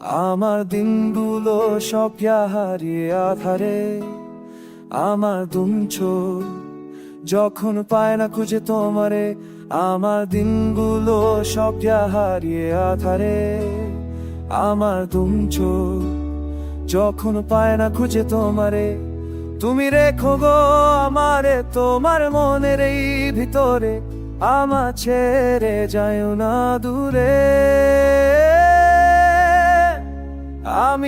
আমার দিনগুলো সব হারিয়ে আধারে। আমার দুমছ যখন পায় না খুঁজে তোমারে, আমার দিনগুলো সব হারিয়ে আধারে। আমার দুমছ যখন পায় না খুঁজে তোমারে, তুমি রেখো গো আমারে তোমার মনের এই ভিতরে। আমার ছেড়ে যায় না দূরে।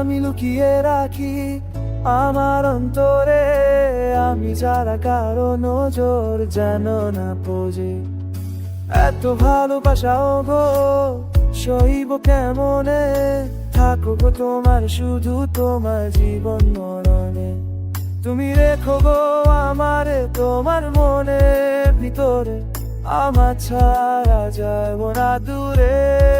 আমি লুকিয়ে রাখি আমার অন্তরে। আমি যারা কারও নজর যেন না পোজে এত ভালোবাসাও গো সইব কেমনে? থাকো গো তোমার শুধু তোমার জীবন মরণে। তুমি রেখো গো আমারে, তোমার মনে ভিতরে। আমার ছাড়া যাব না দূরে।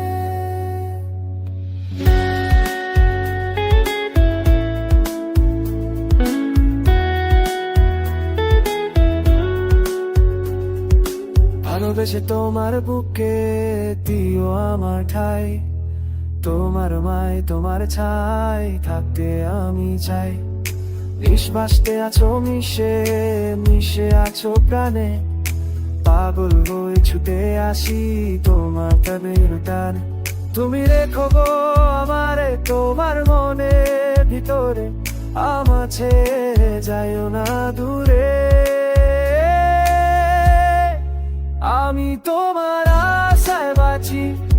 ভালোবেসে তোমার বুকে দিও আমার ঠাই। তোমার মায়, তোমার ছাই, থাকতে আমি চাই। নিঃশ্বাসতে আছো মিশে মিশে আছো প্রাণে। পাগল হয়ে ছুটে আসি তোমার প্রেমের টান। তুমি রেখো গো আমারে তোমার মনে ভিতরে। আমাছে যায় না দূরে। আমি তোমার আশায় বাঁচি।